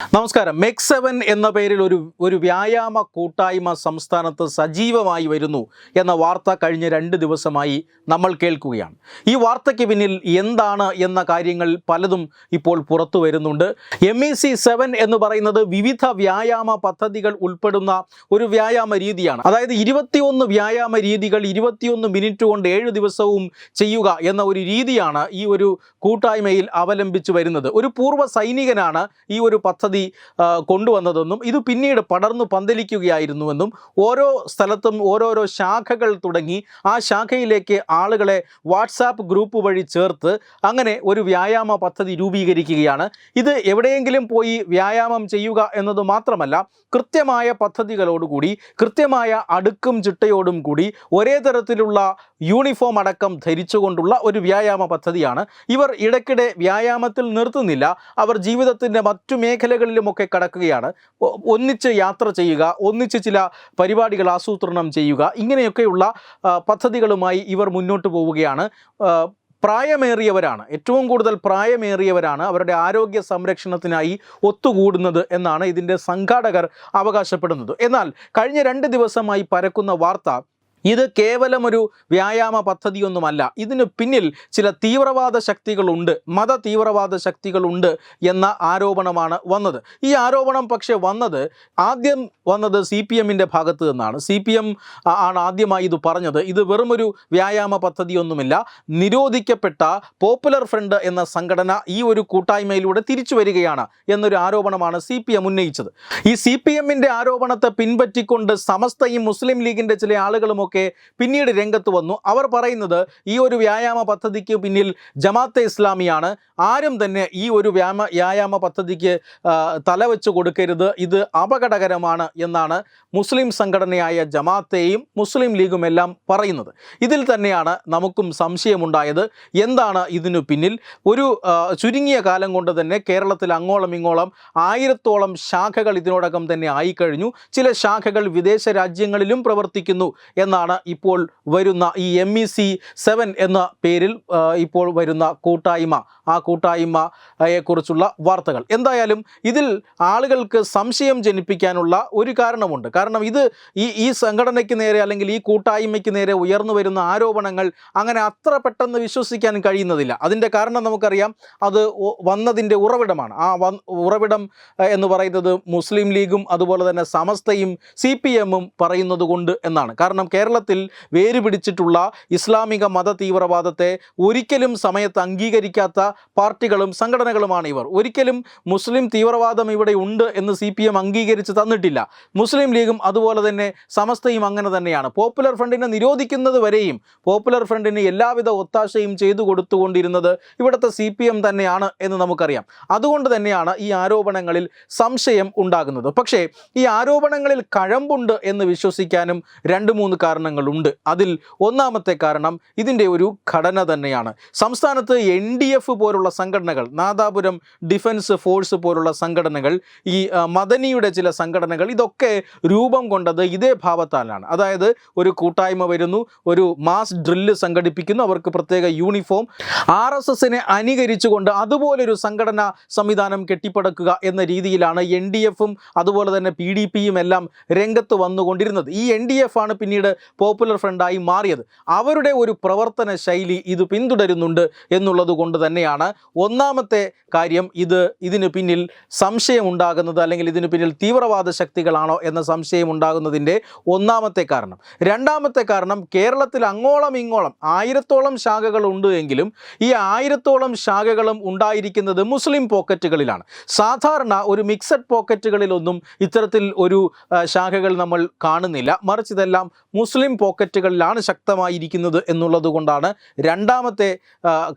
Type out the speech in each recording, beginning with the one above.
നമസ്കാരം. മെക് സെവൻ എന്ന പേരിൽ ഒരു ഒരു വ്യായാമ കൂട്ടായ്മ സംസ്ഥാനത്ത് സജീവമായി വരുന്നു എന്ന വാർത്ത കഴിഞ്ഞ രണ്ട് ദിവസമായി നമ്മൾ കേൾക്കുകയാണ്. ഈ വാർത്തയ്ക്ക് പിന്നിൽ എന്താണ് എന്ന കാര്യങ്ങൾ പലതും ഇപ്പോൾ പുറത്തു വരുന്നുണ്ട്. എം ഇ സി സെവൻ എന്ന് പറയുന്നത് വിവിധ വ്യായാമ പദ്ധതികൾ ഉൾപ്പെടുന്ന ഒരു വ്യായാമ രീതിയാണ്. അതായത് ഇരുപത്തിയൊന്ന് വ്യായാമ രീതികൾ ഇരുപത്തിയൊന്ന് മിനിറ്റ് കൊണ്ട് ഏഴ് ദിവസവും ചെയ്യുക എന്ന ഒരു രീതിയാണ് ഈ ഒരു കൂട്ടായ്മയിൽ അവലംബിച്ചു വരുന്നത്. ഒരു പൂർവ സൈനികനാണ് ഈ ഒരു പദ്ധതി ആ, കൊണ്ടുവന്നതെന്നും ഇത് പിന്നീട് പടർന്നു പന്തലിക്കുകയായിരുന്നുവെന്നും ഓരോ സ്ഥലത്തും ഓരോരോ ശാഖകൾ തുടങ്ങി ആ ശാഖയിലേക്ക് ആളുകളെ വാട്സാപ്പ് ഗ്രൂപ്പ് വഴി ചേർത്ത് അങ്ങനെ ഒരു വ്യായാമ പദ്ധതി രൂപീകരിക്കുകയാണ്. ഇത് എവിടെയെങ്കിലും പോയി വ്യായാമം ചെയ്യുക എന്നത് മാത്രമല്ല കൃത്യമായ പദ്ധതികളോടുകൂടി കൃത്യമായ അടുക്കും ചിട്ടയോടും കൂടി ഒരേ തരത്തിലുള്ള യൂണിഫോം അടക്കം ധരിച്ചുകൊണ്ടുള്ള ഒരു വ്യായാമ പദ്ധതിയാണ്. ഇവർ ഇടയ്ക്കിടെ വ്യായാമത്തിൽ നിർത്തുന്നില്ല. അവർ ജീവിതത്തിന്റെ മറ്റു മേഖലകളിലുമൊക്കെ കടക്കുകയാണ്. ഒന്നിച്ച് യാത്ര ചെയ്യുക ഒന്നിച്ച് ചില പരിപാടികൾ ആസൂത്രണം ചെയ്യുക ഇങ്ങനെയൊക്കെയുള്ള പദ്ധതികളുമായി ഇവർ മുന്നോട്ട് പോവുകയാണ്. പ്രായമേറിയവരാണ്. ഏറ്റവും കൂടുതൽ പ്രായമേറിയവരാണ് അവരുടെ ആരോഗ്യ സംരക്ഷണത്തിനായി ഒത്തുകൂടുന്നത് എന്നാണ് ഇതിന്റെ സംഘാടകർ അവകാശപ്പെടുന്നത്. എന്നാൽ കഴിഞ്ഞ രണ്ട് ദിവസമായി പരക്കുന്ന വാർത്ത ഇത് കേവലം ഒരു വ്യായാമ പദ്ധതിയൊന്നുമല്ല. ഇതിനു പിന്നിൽ ചില തീവ്രവാദ ശക്തികളുണ്ട് മത തീവ്രവാദ ശക്തികളുണ്ട് എന്ന ആരോപണമാണ് വന്നത്. ഈ ആരോപണം പക്ഷേ വന്നത് ആദ്യം വന്നത് സി പി എമ്മിന്റെ ഭാഗത്ത് നിന്നാണ്. സി പി എം ആണ് ആദ്യമായി ഇത് പറഞ്ഞത്. ഇത് വെറുമൊരു വ്യായാമ പദ്ധതിയൊന്നുമില്ല. നിരോധിക്കപ്പെട്ട പോപ്പുലർ ഫ്രണ്ട് എന്ന സംഘടന ഈ ഒരു കൂട്ടായ്മയിലൂടെ തിരിച്ചു വരികയാണ് എന്നൊരു ആരോപണമാണ് സി പി എം ഉന്നയിച്ചത്. ഈ സി പി എമ്മിന്റെ ആരോപണത്തെ പിൻപറ്റിക്കൊണ്ട് സമസ്തയും മുസ്ലിം ലീഗിന്റെ ചില ആളുകളുമൊക്കെ പിന്നീട് രംഗത്ത് വന്നു. അവർ പറയുന്നത് ഈ ഒരു വ്യായാമ പദ്ധതിക്ക് പിന്നിൽ ജമാഅത്തെ ഇസ്ലാമിയാണ്. ആരും തന്നെ ഈ ഒരു വ്യായാമ വ്യായാമ പദ്ധതിക്ക് തലവെച്ച് കൊടുക്കരുത്. ഇത് അപകടകരമാണ് എന്നാണ് മുസ്ലിം സംഘടനയായ ജമാഅത്തെയും മുസ്ലിം ലീഗും എല്ലാം പറയുന്നത്. ഇതിൽ തന്നെയാണ് നമുക്കും സംശയമുണ്ടായത്. എന്താണ് ഇതിനു പിന്നിൽ? ഒരു ചുരുങ്ങിയ കാലം കൊണ്ട് തന്നെ കേരളത്തിൽ അങ്ങോളം ഇങ്ങോളം ആയിരത്തോളം ശാഖകൾ ഇതിനോടകം തന്നെ ആയിക്കഴിഞ്ഞു. ചില ശാഖകൾ വിദേശ രാജ്യങ്ങളിലും പ്രവർത്തിക്കുന്നു എന്നാണ് ഇപ്പോൾ വരുന്ന ഈ എം ഇ സി സെവൻ എന്ന പേരിൽ ഇപ്പോൾ വരുന്ന കൂട്ടായ്മ. ആ കൂട്ടായ്മയെക്കുറിച്ചുള്ള വാർത്തകൾ. എന്തായാലും ഇതിൽ ആളുകൾക്ക് സംശയം ജനിപ്പിക്കാനുള്ള ഒരു കാരണമുണ്ട്. കാരണം ഇത് ഈ ഈ സംഘടനയ്ക്ക് നേരെ അല്ലെങ്കിൽ ഈ കൂട്ടായ്മയ്ക്ക് നേരെ ഉയർന്നു വരുന്ന ആരോപണങ്ങൾ അങ്ങനെ അത്ര പെട്ടെന്ന് വിശ്വസിക്കാൻ കഴിയുന്നതില്ല. അതിന്റെ കാരണം നമുക്കറിയാം അത് വന്നതിന്റെ ഉറവിടമാണ്. ആ ഉറവിടം എന്ന് പറയുന്നത് മുസ്ലിം ലീഗും അതുപോലെ തന്നെ സമസ്തയും സി പി എമ്മും പറയുന്നത് കൊണ്ട് എന്നാണ്. കാരണം കേരളത്തിൽ വേര് പിടിച്ചിട്ടുള്ള ഇസ്ലാമിക മത തീവ്രവാദത്തെ ഒരിക്കലും സമയത്ത് അംഗീകരിക്കാത്ത പാർട്ടികളും സംഘടനകളുമാണ് ഇവർ. ഒരിക്കലും മുസ്ലിം തീവ്രവാദം ഇവിടെ ഉണ്ട് എന്ന് സി പി എം അംഗീകരിച്ച് തന്നിട്ടില്ല. മുസ്ലിം ലീഗും അതുപോലെ തന്നെ സമസ്തയും അങ്ങനെ തന്നെയാണ്. പോപ്പുലർ ഫ്രണ്ടിനെ നിരോധിക്കുന്നത് വരെയും പോപ്പുലർ ഫ്രണ്ടിന് എല്ലാവിധ ഒത്താശയും ചെയ്തു കൊടുത്തുകൊണ്ടിരുന്നത് ഇവിടുത്തെ സി പി എം തന്നെയാണ് എന്ന് നമുക്കറിയാം. അതുകൊണ്ട് തന്നെയാണ് ഈ ആരോപണങ്ങളിൽ സംശയം ഉണ്ടാകുന്നത്. പക്ഷേ ഈ ആരോപണങ്ങളിൽ കഴമ്പുണ്ട് എന്ന് വിശ്വസിക്കാനും രണ്ട് മൂന്ന് കാരണങ്ങളുണ്ട്. അതിൽ ഒന്നാമത്തെ കാരണം ഇതിന്റെ ഒരു ഘടന തന്നെയാണ്. സംസ്ഥാനത്ത് എൻ ഡി എഫ് പോലുള്ള സംഘടനകൾ നാദാപുരം ഡിഫൻസ് ഫോഴ്സ് പോലുള്ള സംഘടനകൾ ഈ മദനിയുടെ ചില സംഘടനകൾ ഇതൊക്കെ രൂപം കൊണ്ടത് ഇതേ ഭാവത്താലാണ്. അതായത് ഒരു കൂട്ടായ്മ വരുന്നു ഒരു മാസ് ഡ്രില്ല് സംഘടിപ്പിക്കുന്നു അവർക്ക് പ്രത്യേക യൂണിഫോം. ആർ എസ് എസിനെ അനുകരിച്ചുകൊണ്ട് അതുപോലൊരു സംഘടനാ സംവിധാനം കെട്ടിപ്പടക്കുക എന്ന രീതിയിലാണ് എൻ ഡി എഫും അതുപോലെ തന്നെ പി ഡി പിയും എല്ലാം രംഗത്ത് വന്നുകൊണ്ടിരുന്നത്. ഈ എൻ ഡി എഫ് ആണ് പിന്നീട് പോപ്പുലർ ഫ്രണ്ടായി മാറിയത്. അവരുടെ ഒരു പ്രവർത്തന ശൈലി ഇത് പിന്തുടരുന്നുണ്ട് എന്നുള്ളത് കൊണ്ട് തന്നെയാണ് ഒന്നാമത്തെ കാര്യം ഇത് ഇതിന് പിന്നിൽ സംശയമുണ്ടാകുന്നത് അല്ലെങ്കിൽ ഇതിന് പിന്നിൽ തീവ്രവാദ ശക്തികളാണോ എന്ന സംശയം ഉണ്ടാകുന്നതിന്റെ ഒന്നാമത്തെ കാരണം. രണ്ടാമത്തെ കാരണം കേരളത്തിൽ അങ്ങോളം ഇങ്ങോളം ആയിരത്തോളം ശാഖകൾ ഉണ്ട് എങ്കിലും ഈ ആയിരത്തോളം ശാഖകളും ഉണ്ടായിരിക്കുന്നത് മുസ്ലിം പോക്കറ്റുകളിലാണ്. സാധാരണ ഒരു മിക്സഡ് പോക്കറ്റുകളിലൊന്നും ഇത്തരത്തിൽ ഒരു ശാഖകൾ നമ്മൾ കാണുന്നില്ല. മറിച്ച് ഇതെല്ലാം മുസ്ലിം പോക്കറ്റുകളിലാണ് ശക്തമായിരിക്കുന്നത് എന്നുള്ളത് കൊണ്ടാണ് രണ്ടാമത്തെ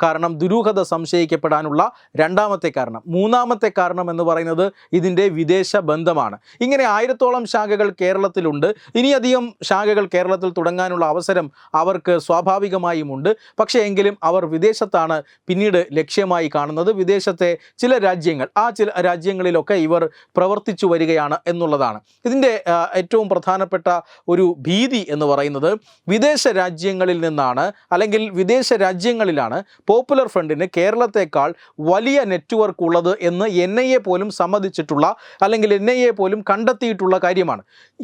കാരണം ദുരൂഹത സംശയിക്കപ്പെടാനുള്ള രണ്ടാമത്തെ കാരണം. മൂന്നാമത്തെ കാരണം എന്ന് പറയുന്നത് ഇതിന്റെ വിദേശ ബന്ധമാണ്. ഇങ്ങനെ ആയിരത്തോളം ശാഖകൾ കേരളത്തിലുണ്ട്. ഇനിയധികം ശാഖകൾ കേരളത്തിൽ തുടങ്ങാനുള്ള അവസരം അവർക്ക് സ്വാഭാവികമായും ഉണ്ട്. പക്ഷേ എങ്കിലും അവർ വിദേശത്താണ് പിന്നീട് ലക്ഷ്യമായി കാണുന്നത്. വിദേശത്തെ ചില രാജ്യങ്ങൾ ആ ചില രാജ്യങ്ങളിലൊക്കെ ഇവർ പ്രവർത്തിച്ചു വരികയാണ് എന്നുള്ളതാണ്. ഇതിന്റെ ഏറ്റവും പ്രധാനപ്പെട്ട ഒരു ഭീതി എന്ന് പറയുന്നത് വിദേശ രാജ്യങ്ങളിൽ നിന്നാണ് അല്ലെങ്കിൽ വിദേശ രാജ്യങ്ങളിലാണ് പോപ്പുലർ ഫ്രണ്ടിന് കേരളത്തെക്കാൾ വലിയ നെറ്റ്വർക്ക് ഉള്ളത് എന്ന് എൻ ഐ എ പോലും സമ്മതിച്ചിട്ടുള്ള അല്ലെങ്കിൽ എൻ ഐ എ പോലും കണ്ടെത്തിയിട്ടുള്ള കാര്യമാണ്.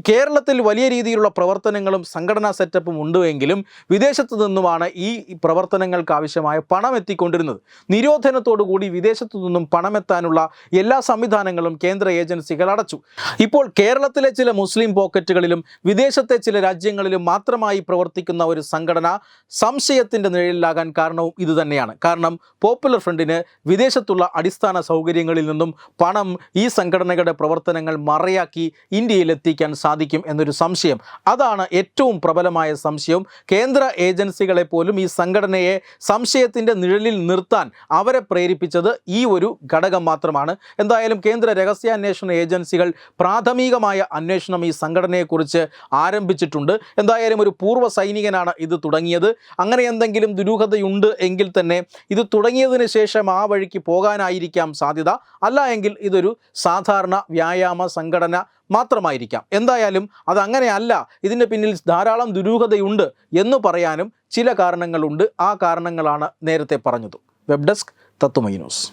കേരളത്തിൽ വലിയ രീതിയിലുള്ള പ്രവർത്തനങ്ങളും സംഘടനാ സെറ്റപ്പും ഉണ്ടെങ്കിലും വിദേശത്തു നിന്നുമാണ് ഈ പ്രവർത്തനങ്ങൾക്ക് ആവശ്യമായ പണം എത്തിക്കൊണ്ടിരുന്നത്. നിരോധനത്തോടുകൂടി വിദേശത്തു നിന്നും പണമെത്താനുള്ള എല്ലാ സംവിധാനങ്ങളും കേന്ദ്ര ഏജൻസികൾ അടച്ചു. ഇപ്പോൾ കേരളത്തിലെ ചില മുസ്ലിം പോക്കറ്റുകളിലും വിദേശത്തെ ചില രാജ്യങ്ങളിലും മാത്രമായി പ്രവർത്തിക്കുന്ന ഒരു സംഘടന സംശയത്തിന്റെ നിഴലിലാകാൻ കാരണവും ഇതുതന്നെയാണ് കാരണം പോപ്പുലർ ഫ്രണ്ടിന് വിദേശത്തുള്ള അടിസ്ഥാന സൗകര്യങ്ങളിൽ നിന്നും പണം ഈ സംഘടനകളുടെ പ്രവർത്തനങ്ങൾ മറയാക്കി ഇന്ത്യയിൽ എത്തിക്കാൻ സാധിക്കും എന്നൊരു സംശയം. അതാണ് ഏറ്റവും പ്രബലമായ സംശയം. കേന്ദ്ര ഏജൻസികളെ പോലും ഈ സംഘടനയെ സംശയത്തിന്റെ നിഴലിൽ നിർത്താൻ അവരെ പ്രേരിപ്പിച്ചത് ഈ ഒരു ഘടകം മാത്രമാണ്. എന്തായാലും കേന്ദ്ര രഹസ്യാന്വേഷണ ഏജൻസികൾ പ്രാഥമികമായ അന്വേഷണം ഈ സംഘടനയെക്കുറിച്ച് ആരംഭിച്ചിട്ടുണ്ട്. എന്തായാലും ഒരു പൂർവ സൈനികനാണ് ഇത് തുടങ്ങിയത്. അങ്ങനെ എന്തെങ്കിലും ദുരൂഹതയുണ്ട് എങ്കിൽ തന്നെ ഇത് തുടങ്ങിയതിന് ശേഷം ആ വഴിക്ക് പോകാനായിരിക്കാം സാധ്യത. അല്ല എങ്കിൽ ഇതൊരു സാധാരണ വ്യായാമ സംഘടന മാത്രമായിരിക്കാം. എന്തായാലും അതങ്ങനെയല്ല ഇതിന്റെ പിന്നിൽ ധാരാളം ദുരൂഹതയുണ്ട് എന്ന് പറയാനും ചില കാരണങ്ങളുണ്ട്. ആ കാരണങ്ങളാണ് നേരത്തെ പറഞ്ഞത്. Web desk Tatwamayi news.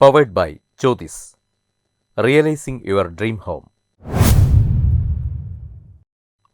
Powered by realising your dream home.